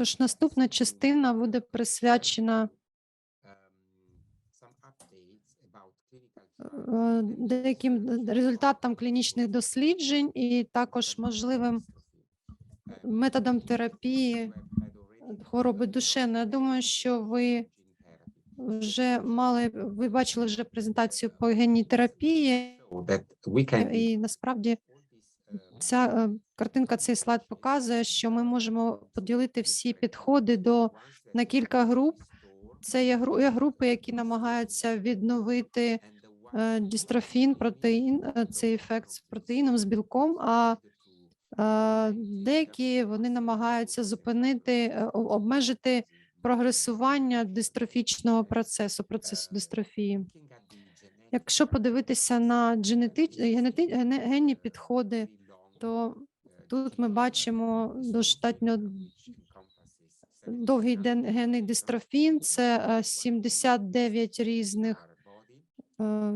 Тож наступна частина буде присвячена е, деяким результатам клінічних досліджень і також можливим методам терапії хвороби душевної. Я думаю, що ви вже мали, ви бачили вже презентацію по генній терапії, і насправді ця е, картинка, цей слайд показує, що ми можемо поділити всі підходи до на кілька груп. Це є гру- є групи, які намагаються відновити е, дістрофін, протеїн, е, цей ефект з протеїном, з білком, а деякі вони намагаються зупинити, обмежити прогресування дистрофічного процесу, процесу дистрофії. Якщо подивитися на генети... генні підходи, то тут ми бачимо достатньо довгий генний дистрофін, це е, 79 різних е,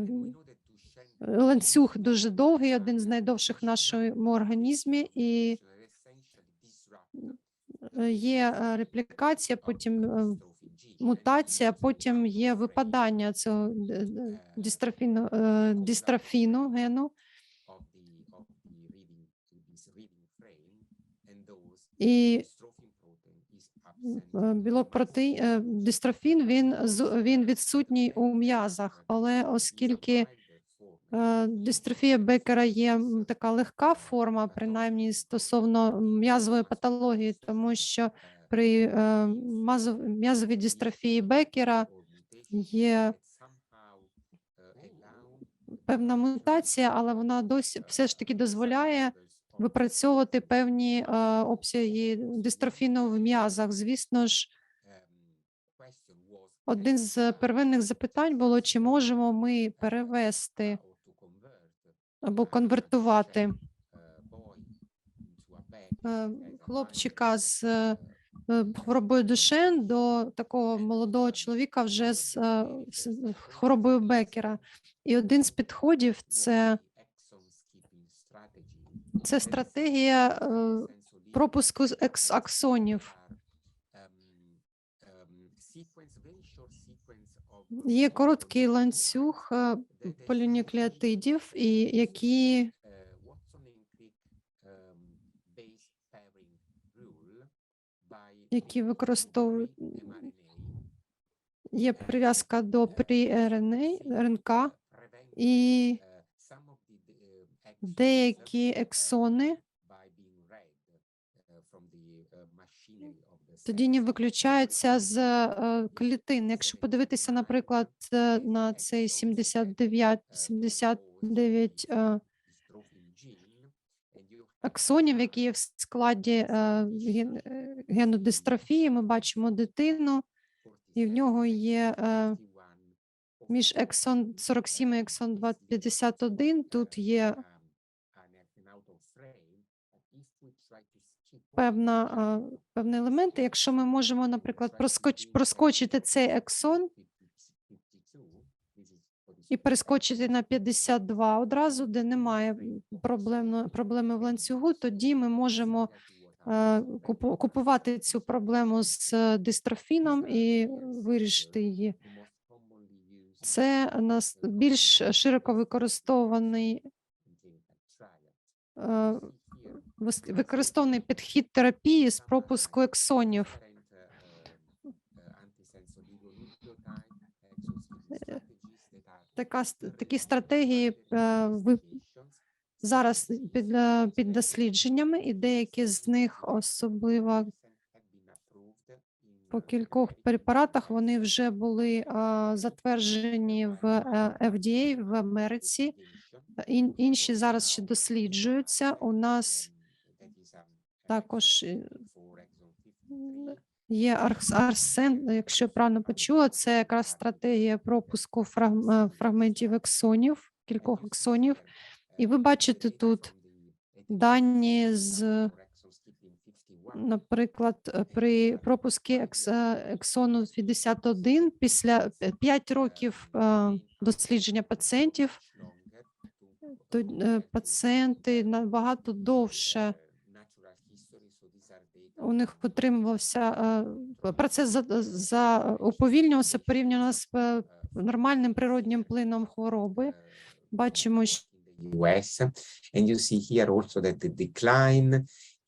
ланцюг дуже довгий, один з найдовших в нашому організмі, і е, є е, реплікація, потім е, мутація, потім є випадання цього дистрофіну, е, дистрофіну гену. І е, білок протеїн, е, дистрофін, він, він відсутній у м'язах, але оскільки е, дистрофія Бекера є така легка форма, принаймні стосовно м'язової патології, тому що при м'язовій дистрофії Бекера є певна мутація, але вона досі все ж таки дозволяє випрацьовувати певні е, обсяги дистрофіну в м'язах. Звісно ж, один з первинних запитань було, чи можемо ми перевести або конвертувати. е, хлопчика з е, е, хворобою Душен до такого молодого чоловіка вже е, з хворобою Бекера. І один з підходів це, це стратегія е, пропуску аксонів. Є короткий ланцюг е, полінуклеотидів, і які які використовують є прив'язка до при-РНА, РНК, і деякі ексони тоді не виключаються з е, клітин. Якщо подивитися, наприклад, е, на цей 79, 79 е, аксонів, які є в складі е, ген- е, гену дистрофії, ми бачимо дитину, і в нього є між ексон 47 і ексон 251, тут є певна, певні елементи. Якщо ми можемо, наприклад, проскоч, проскочити цей ексон і перескочити на 52 одразу, де немає проблемно, проблеми в ланцюгу, тоді ми можемо е, купувати цю проблему з дистрофіном і вирішити її. Це нас більш широко використований е, використовуваний підхід терапії з пропуску ексонів. Така такі стратегії е, ви зараз під, е, під дослідженнями, і деякі з них, особливо по кількох препаратах, вони вже були е, затверджені в FDA в Америці. Ін- інші зараз ще досліджуються. У нас також е, є арс- арсен, якщо я правильно почула, це якраз стратегія пропуску е, фрагментів ексонів, кількох ексонів. І ви бачите тут дані з, наприклад, при пропуску е, ексону 51 після 5 років дослідження пацієнтів, то пацієнти набагато довше у них утримувався е, процес за, за уповільнювався порівняно з е, нормальним природнім плином хвороби. Бачимо, що US, and you see here also that the decline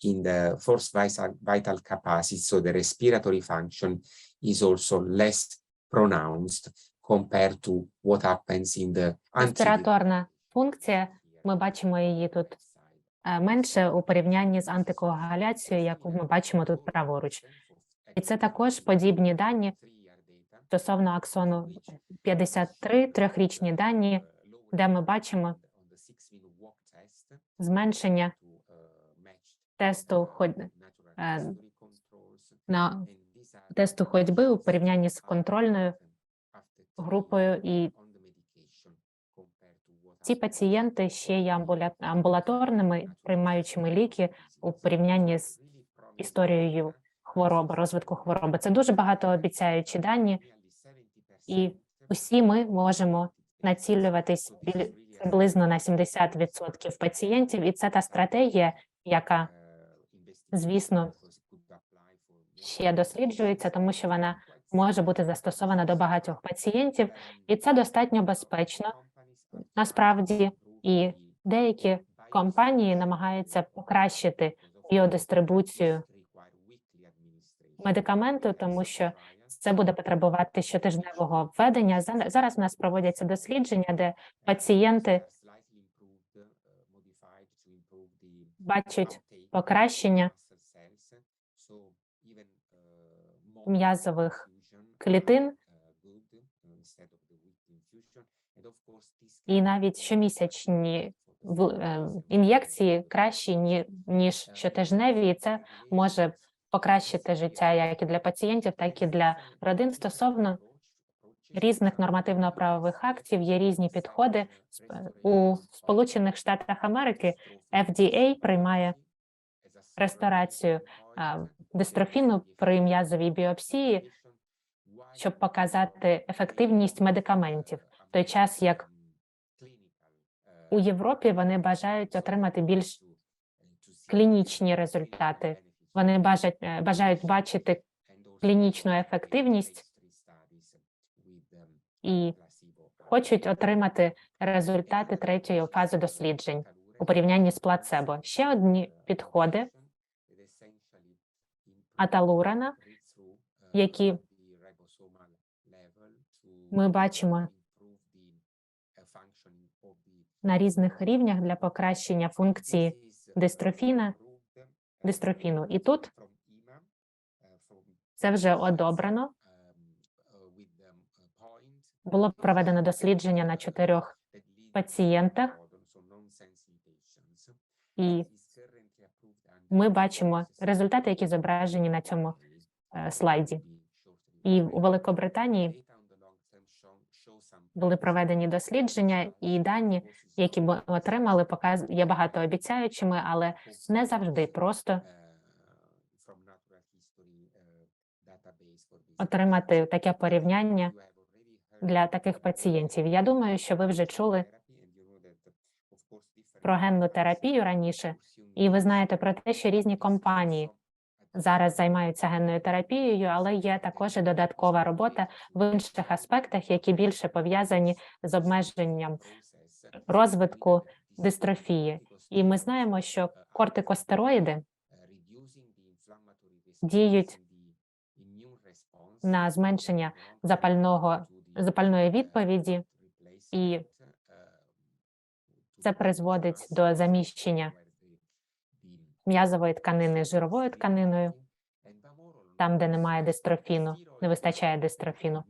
in the forced vital, vital capacity, so the respiratory function is also less pronounced compared to what happens in the anterior Респіраторна функція, ми бачимо її тут е, менше у порівнянні з антикоагуляцією, яку ми бачимо тут праворуч. І це також подібні дані стосовно аксону 53, трьохрічні дані, де ми бачимо зменшення тесту е, на тесту ходьби у порівнянні з контрольною групою, і ці пацієнти ще є амбулаторними, приймаючими ліки у порівнянні з історією хвороби, розвитку хвороби. Це дуже багатообіцяючі дані, і усі ми можемо націлюватись приблизно на 70% пацієнтів, і це та стратегія, яка звісно, ще досліджується, тому що вона може бути застосована до багатьох пацієнтів, і це достатньо безпечно насправді. І деякі компанії намагаються покращити біодистрибуцію медикаменту, тому що це буде потребувати щотижневого введення. За- Зараз в нас проводяться дослідження, де пацієнти бачать покращення м'язових клітин і навіть щомісячні е, ін'єкції кращі ні- ніж щотижневі, і це може покращити життя як і для пацієнтів, так і для родин стосовно різних нормативно-правових актів. Є різні підходи Сп- у Сполучених Штатах Америки. FDA приймає ресторацію дистрофіну при м'язовій біопсії, щоб показати ефективність медикаментів, в той час як у Європі вони бажають отримати більш клінічні результати. Вони бажають, е, бажають бачити клінічну ефективність і хочуть отримати результати третьої фази досліджень у порівнянні з плацебо. Ще одні підходи аталурана, які ми бачимо на різних рівнях для покращення функції дистрофіна, дистрофіну. І тут це вже одобрено. Було проведено дослідження на чотирьох пацієнтах, і ми бачимо результати, які зображені на цьому е, слайді. І у Великобританії були проведені дослідження, і дані, які ми отримали, показ є багатообіцяючими, але не завжди просто отримати таке порівняння для таких пацієнтів. Я думаю, що ви вже чули про генну терапію раніше, і ви знаєте про те, що різні компанії зараз займаються генною терапією, але є також і додаткова робота в інших аспектах, які більше пов'язані з обмеженням розвитку дистрофії. І ми знаємо, що кортикостероїди діють на зменшення запального запальної відповіді, і це призводить до заміщення м'язової тканини жировою тканиною, там, де немає дистрофіну, не вистачає дистрофіну.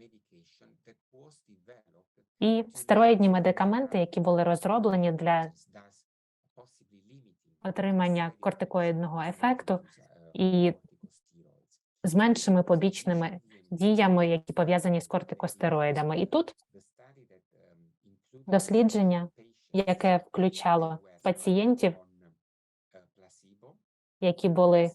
І стероїдні медикаменти, які були розроблені для отримання кортикоїдного ефекту і з меншими побічними діями, які пов'язані з кортикостероїдами. І тут дослідження, яке включало пацієнтів, які були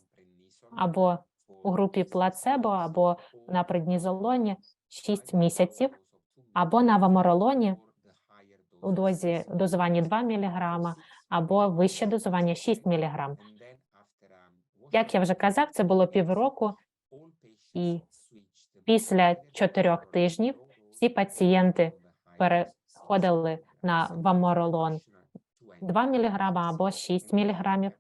або у групі плацебо, або на преднізолоні 6 місяців, або на ваморолоні у дозі дозуванні 2 мг, або вище дозування 6 мг. Як я вже казав, це було півроку. І після чотирьох тижнів всі пацієнти переходили на ваморолон 2 мг або 6 мг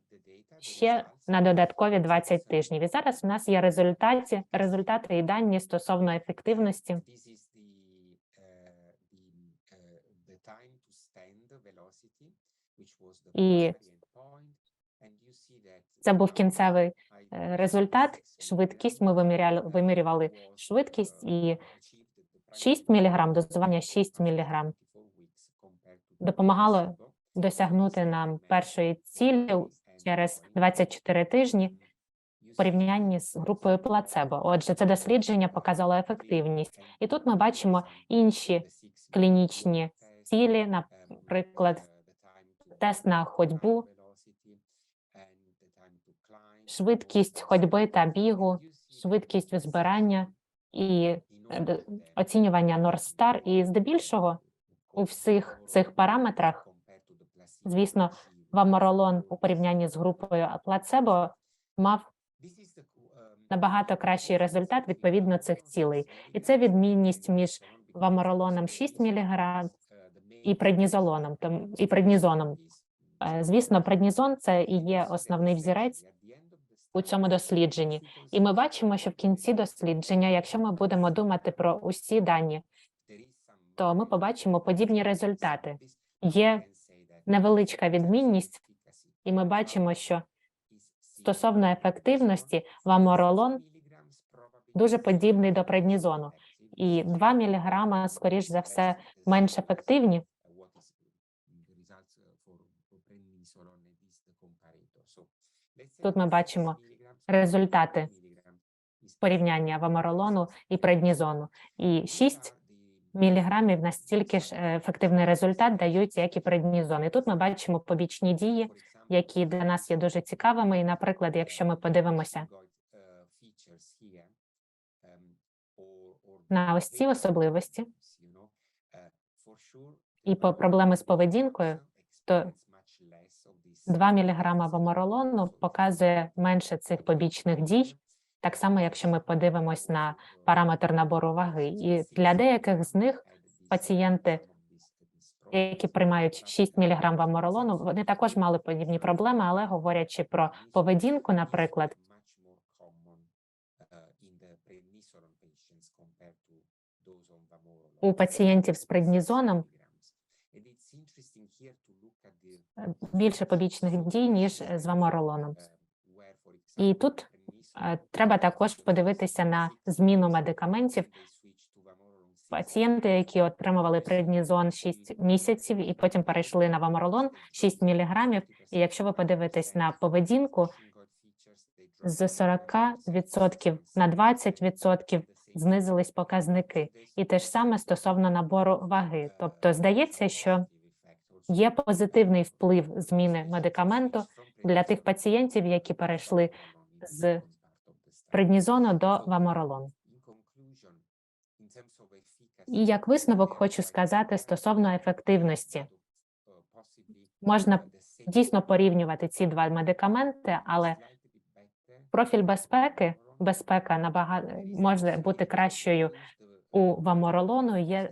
ще на додаткові 20 тижнів. І зараз у нас є результати, результати і дані стосовно ефективності. Uh, uh, І Це був кінцевий е, результат. Швидкість ми виміряли, вимірювали швидкість і 6 мг, дозування 6 мг допомагало досягнути нам першої цілі через 24 тижні в порівнянні з групою плацебо. Отже, це дослідження показало ефективність. І тут ми бачимо інші клінічні цілі, наприклад, тест на ходьбу, швидкість ходьби та бігу, швидкість збирання і е, оцінювання Норстар. І здебільшого у всіх цих параметрах, звісно, ваморолон у порівнянні з групою плацебо мав набагато кращий результат відповідно цих цілей. І це відмінність між ваморолоном 6 мг і преднізолоном, і преднізоном. Е, Звісно, преднізон це і є основний взірець у цьому дослідженні. І ми бачимо, що в кінці дослідження, якщо ми будемо думати про усі дані, то ми побачимо подібні результати. Є невеличка відмінність, і ми бачимо, що стосовно ефективності ваморолон дуже подібний до преднізону, і 2 мг, скоріш за все, менш ефективні. Тут ми бачимо результати порівняння ваморолону і преднізону. І 6 міліграмів настільки ж е, ефективний результат дають, як і преднізон. І тут ми бачимо побічні дії, які для нас є дуже цікавими. І, наприклад, якщо ми подивимося на ось ці особливості і по проблеми з поведінкою, то 2 мг ваморолону показує менше цих побічних дій. Так само, якщо ми подивимось на параметр набору ваги, і для деяких з них пацієнти, які приймають 6 мг ваморолону, вони також мали подібні проблеми, але говорячи про поведінку, наприклад, у пацієнтів з преднізоном е, більше побічних дій ніж з ваморолоном. І тут треба також подивитися на зміну медикаментів. Пацієнти, які отримували преднізон 6 місяців і потім перейшли на ваморолон 6 міліграмів. І якщо ви подивитесь на поведінку, з 40% на 20% знизились показники, і те ж саме стосовно набору ваги. Тобто, здається, що є позитивний вплив зміни медикаменту для тих пацієнтів, які перейшли з преднізону до ваморолону. І як висновок хочу сказати стосовно ефективності. Можна дійсно порівнювати ці два медикаменти, але профіль безпеки, безпека набагато може бути кращою у ваморолону. Є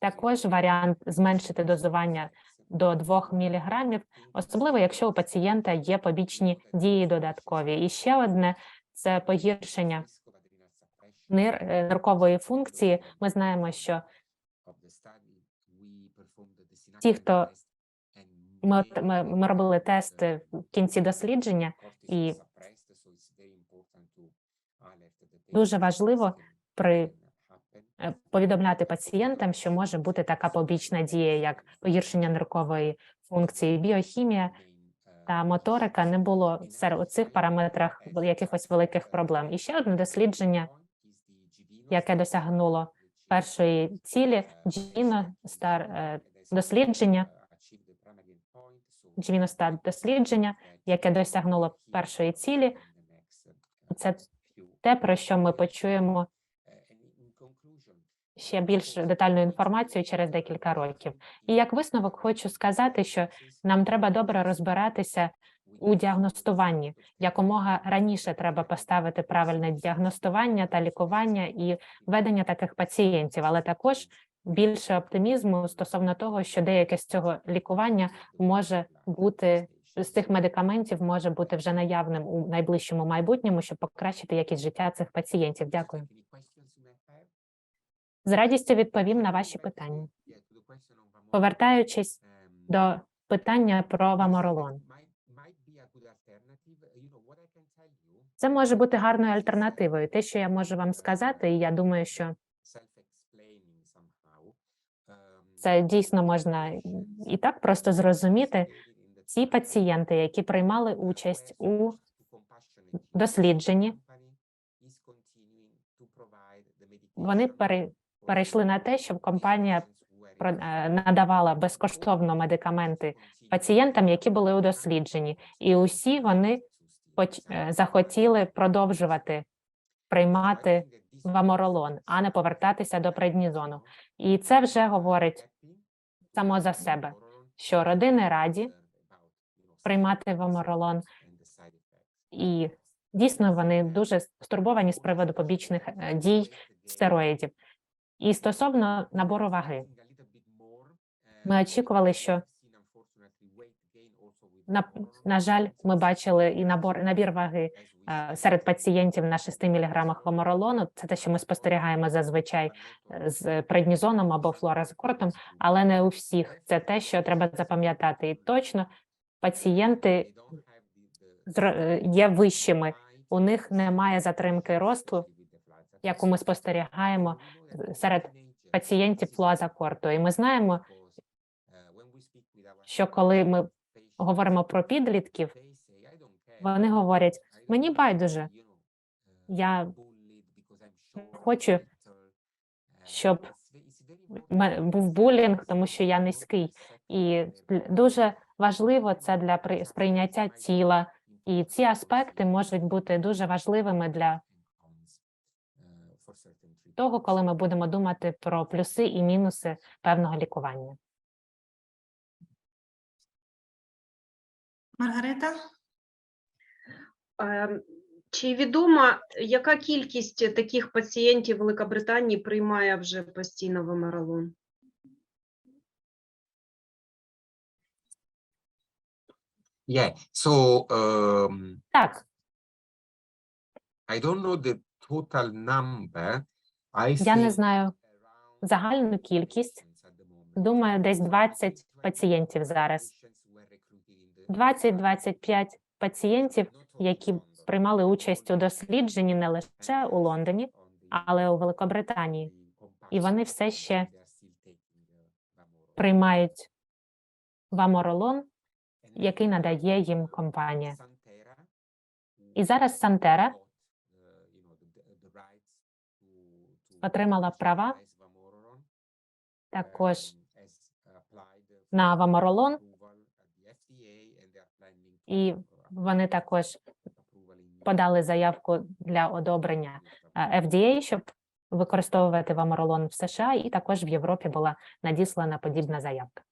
також варіант зменшити дозування до 2 мг, особливо якщо у пацієнта є побічні дії додаткові. І ще одне це погіршення нир, е, ниркової функції. Ми знаємо, що ті, хто ми, ми, ми робили тести в кінці дослідження, і дуже важливо при е, повідомляти пацієнтам, що може бути така побічна дія, як погіршення ниркової функції, біохімія та моторика. Не було серед у цих параметрах якихось великих проблем. І ще одне дослідження, яке досягнуло першої цілі, Джіно стар е, дослідження. Джівіностат дослідження, яке досягнуло першої цілі. Це те, про що ми почуємо ще більш детальну інформацію через декілька років. І як висновок хочу сказати, що нам треба добре розбиратися у діагностуванні. Якомога раніше треба поставити правильне діагностування та лікування і ведення таких пацієнтів, але також більше оптимізму стосовно того, що деяке з цього лікування може бути з цих медикаментів може бути вже наявним у найближчому майбутньому, щоб покращити якість життя цих пацієнтів. Дякую. З радістю відповім на ваші питання. Повертаючись до питання про ваморолон. Це може бути гарною альтернативою. Те, що я можу вам сказати, і я думаю, що це дійсно можна і так просто зрозуміти. Ці пацієнти, які приймали участь у дослідженні, вони пере- перейшли на те, щоб компанія е, надавала безкоштовно медикаменти пацієнтам, які були у дослідженні, і усі вони е, захотіли продовжувати приймати ваморолон, а не повертатися до преднізону. І це вже говорить само за себе, що родини раді приймати ваморолон, і дійсно вони дуже стурбовані з приводу побічних е, дій стероїдів. І стосовно набору ваги, ми очікували, що на, на жаль, ми бачили і набор набір ваги е, серед пацієнтів на 6 мг ваморолону. Це те, що ми спостерігаємо зазвичай е, з преднізоном або флоразкортом, але не у всіх. Це те, що треба запам'ятати. І точно пацієнти е, є вищими. У них немає затримки росту, яку ми спостерігаємо серед пацієнтів флуазакорту. І ми знаємо, що коли ми говоримо про підлітків, вони говорять: мені байдуже, я хочу, щоб був булінг, тому що я низький. І дуже важливо це для при- сприйняття тіла. І ці аспекти можуть бути дуже важливими для того, коли ми будемо думати про плюси і мінуси певного лікування. Маргарита? Ем, Чи відома, яка кількість таких пацієнтів Великобританії приймає вже постійно вамаролон? Yeah, so um, Так, I don't know the total number. Я не знаю загальну кількість. Думаю, десь 20 пацієнтів зараз. 20-25 пацієнтів, які приймали участь у дослідженні не лише у Лондоні, але у Великобританії. І вони все ще приймають ваморолон, який надає їм компанія. І зараз Сантера отримала права також на ваморолон, і вони також подали заявку для одобрення е, FDA, щоб використовувати ваморолон в США, і також в Європі була надіслана подібна заявка.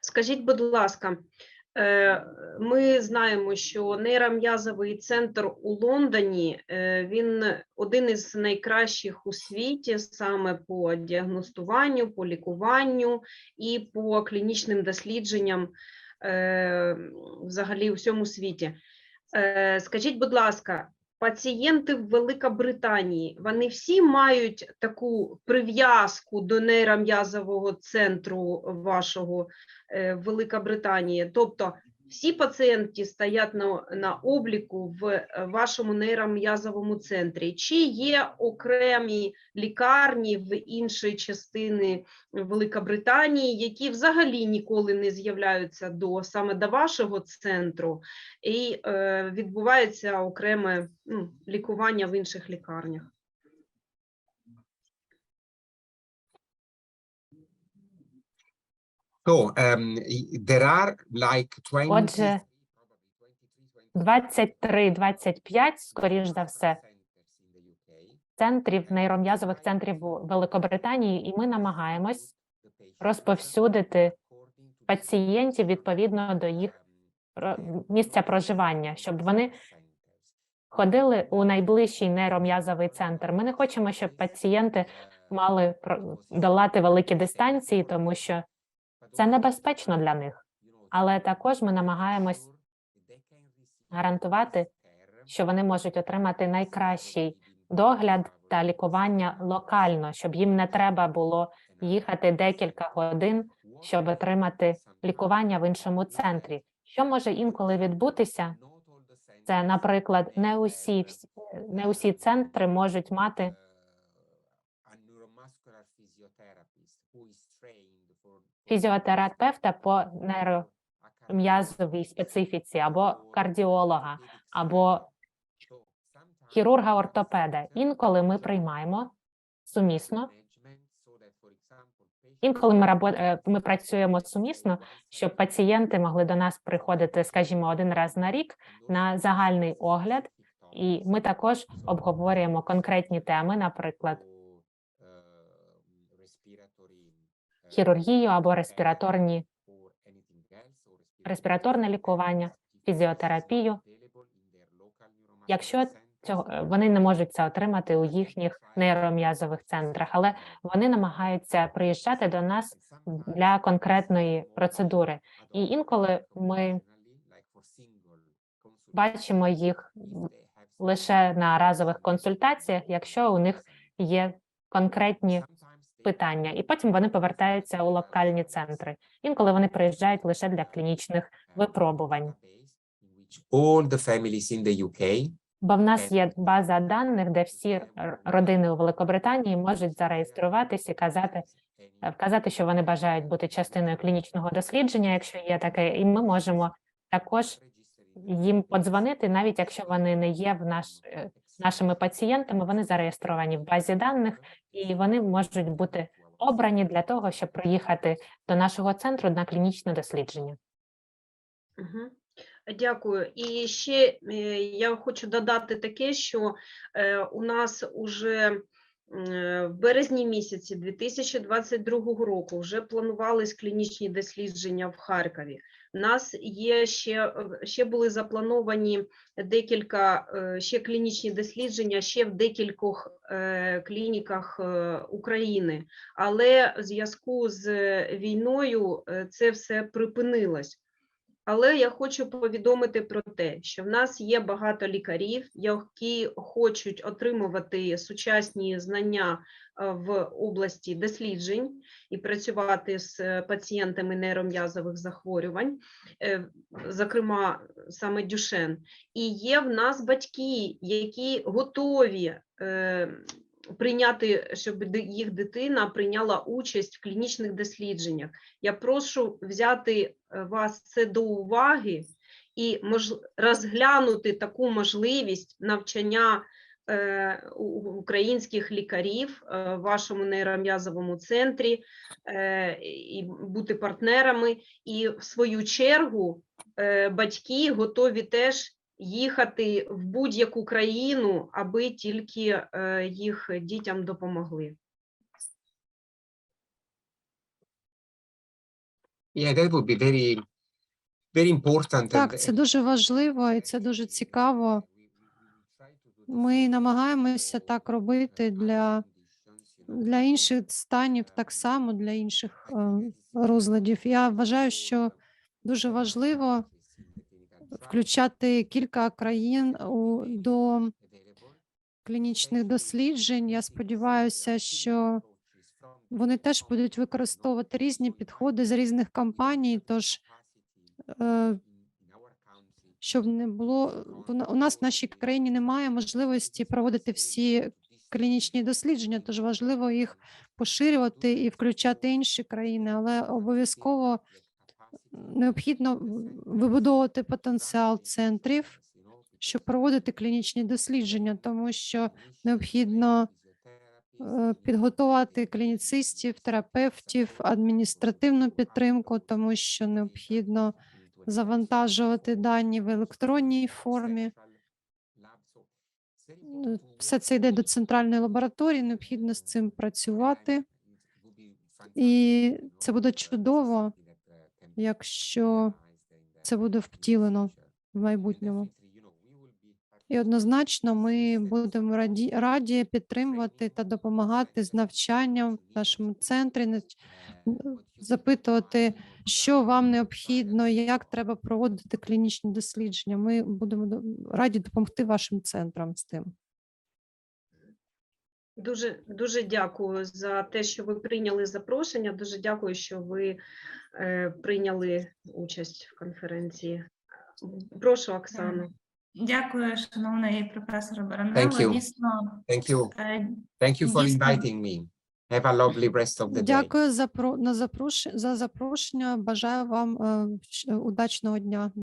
Скажіть, будь ласка, ми знаємо, що нейром'язовий центр у Лондоні е, він один із найкращих у світі саме по діагностуванню, по лікуванню і по клінічним дослідженням е, взагалі у всьому світі. Е, Скажіть, будь ласка, пацієнти в Великобританії, вони всі мають таку прив'язку до нейром'язового центру вашого е, Великобританії? Тобто всі пацієнти стоять на, на обліку в е, вашому нейром'язовому центрі? Чи є окремі лікарні в іншій частини Великобританії, які взагалі ніколи не з'являються до саме до вашого центру, і е, відбувається окреме ну, лікування в інших лікарнях? So um, there are like 20, Отже, 23-25, скоріш за все, центрів нейром'язових центрів Великобританії, і ми намагаємось розповсюдити пацієнтів відповідно до їх місця проживання, щоб вони ходили у найближчий нейром'язовий центр. Ми не хочемо, щоб пацієнти мали долати великі дистанції, тому що це небезпечно для них. Але також ми намагаємось гарантувати, що вони можуть отримати найкращий догляд та лікування локально, щоб їм не треба було їхати декілька годин, щоб отримати лікування в іншому центрі. Що може інколи відбутися? Це, наприклад, не усі не усі центри можуть мати фізіотерапевта по нейром'язовій специфіці або кардіолога, або хірурга-ортопеда. Інколи ми приймаємо сумісно. Інколи ми рабо- е, ми працюємо сумісно, щоб пацієнти могли до нас приходити, скажімо, один раз на рік на загальний огляд, і ми також обговорюємо конкретні теми, наприклад, хірургію або респіраторні респіраторне лікування, фізіотерапію. Якщо цього е, вони не можуть це отримати у їхніх нейром'язових центрах, але вони намагаються приїжджати до нас для конкретної процедури. І інколи ми бачимо їх лише на разових консультаціях, якщо у них є конкретні питання, і потім вони повертаються у локальні центри. Інколи вони приїжджають лише для клінічних випробувань. All the families in the UK Бо в нас є база даних, де всі родини у Великобританії можуть зареєструватися і казати, е, вказати, що вони бажають бути частиною клінічного дослідження, якщо є таке, і ми можемо також їм подзвонити, навіть якщо вони не є в наш е, нашими пацієнтами, вони зареєстровані в базі даних, і вони можуть бути обрані для того, щоб приїхати до нашого центру на клінічне дослідження. Мгм. Дякую. І ще е, я хочу додати таке, що е, у нас уже в березні місяці 2022 року вже планувались клінічні дослідження в Харкові. Нас є ще, ще були заплановані декілька е, ще клінічні дослідження ще в декількох е, клініках е, України, але в зв'язку з війною це все припинилось. Але я хочу повідомити про те, що в нас є багато лікарів, які хочуть отримувати сучасні знання е, в області досліджень і працювати з е, пацієнтами нейром'язових захворювань, е, зокрема саме Дюшен. І є в нас батьки, які готові прийняти, щоб їх дитина прийняла участь в клінічних дослідженнях. Я прошу взяти е, вас це до уваги і розглянути таку можливість навчання е, українських лікарів е, в вашому нейром'язовому центрі і бути партнерами. І в свою чергу батьки готові теж їхати в будь-яку країну, аби тільки е, їх дітям допомогли. Yeah, that would be very, very important. Так, це дуже важливо і це дуже цікаво. Ми намагаємося так робити для, для інших станів, так само для інших е, розладів. Я вважаю, що дуже важливо включати кілька країн у, до клінічних досліджень. Я сподіваюся, що вони теж будуть використовувати різні підходи з різних компаній. Тож е, щоб не було у нас в нашій країні немає можливості проводити всі клінічні дослідження, тож важливо їх поширювати і включати інші країни, але обов'язково необхідно вибудовувати потенціал центрів, щоб проводити клінічні дослідження, тому що необхідно е, підготувати клініцистів, терапевтів, адміністративну підтримку, тому що необхідно завантажувати дані в електронній формі. Все це йде до центральної лабораторії, необхідно з цим працювати. І це буде чудово, якщо це буде втілено в майбутньому. І однозначно ми будемо раді, раді підтримувати та допомагати з навчанням в нашому центрі, запитувати, що вам необхідно, як треба проводити клінічні дослідження. Ми будемо раді допомогти вашим центрам з тим. Дуже дуже дякую за те, що ви прийняли запрошення. Дуже дякую, що ви е, прийняли участь в конференції. Прошу, Оксану. Дякую, шановний професор Thank Баранело. you. Дійсно, Thank you. е, Thank you for inviting me. Have a lovely rest of the day. Дякую за про на запрош... за запрошення. Бажаю вам е, щ- удачного дня.